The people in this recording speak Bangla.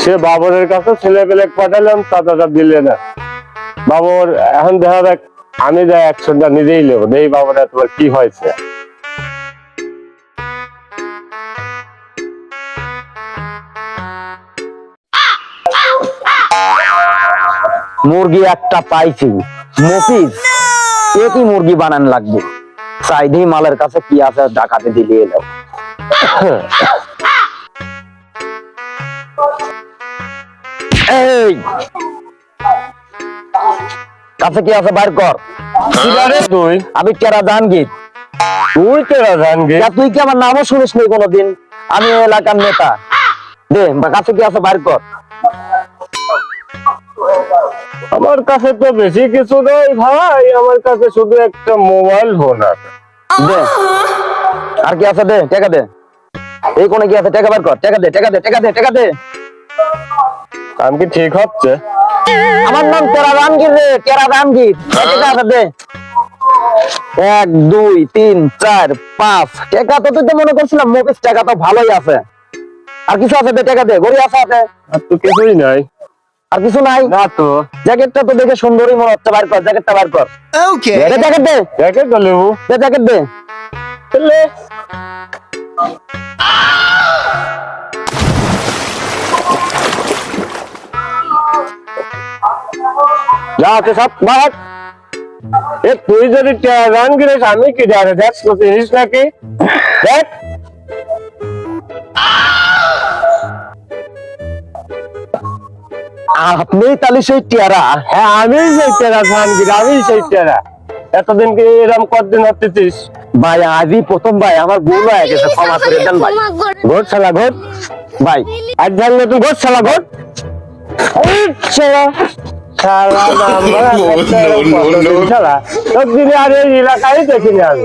সে বাবরের কাছে ছেলে পেলে পাঠালাম টাকাটা দিলে না। বাবর, এখন দেখা যাক, আমি যা একশোটা নিজেই নেব তোমার কি হয়েছে? মুরগি একটা পাইছি। মফিজ একই মুরগি বানান লাগবে? মালের কাছে কি আছে, ডাকাতে দিলে এলো। এই। কাছে কি আছে? বাইর কর। তুই? আমি কেরা জাহাঙ্গীর। তুই গে যা তুই কি আমার নামও শুনিস নি কোনোদিন? আমি এলাকার নেতা। দে বা কাছে কি আছে? বাইর কর। আমার কাছে তো বেশি কিছু নেই ভাই। আমার কাছে শুধু একটা মোবাইল ফোন আছে। দে। আর কি আছে? দে টাকা দে। এই কোনে কি আছে? টাকা বার কর। টাকা দে টাকা দে টাকা দে টাকা দে। আমি কি ঠিক হচ্ছে? আমার নাম তেরা রামগীর রে তেরা রামগীর। টাকা আছে দে? এক দুই তিন চার পাঁচ। টাকা তো তুই তো মনে করছিলাম মোকেশ টাকা তো ভালোই আছে। আর কিছু আছে দে টাকা দে গড়ি আছে আছে আর তো কিছুই নাই। আর কিছু নাই? না তো। জ্যাকেটটা তো দেখে সুন্দরই মনে হচ্ছে বার কর জ্যাকেটটা বার কর। Okay. দে জ্যাকেট দে। দেখে তো লেবু। দে জ্যাকেট দে। তাহলে আছে সব বাদ এ তুই যদি রান গিরিস আমি কি জানে দেখ তো জিনিস নাকি? দেখ। আপনি তাহলে সেই টিয়ারা হ্যাঁ আমি সেই তেরা ধান গিরি আমি সেই তেরা এতদিন কি এরকম কতদিন হতেছিস ভাই আজই প্রথম ভাই আমার ভুল হয়ে গেছে ক্ষমা করে দেন ভাই। ঘোট শালা ঘোট ভাই আজ জানলে তুই ঘোট শালা ঘোট শালা এরকম কতদিন শালা দিনে আর এই এলাকায় দেখিনি আমি।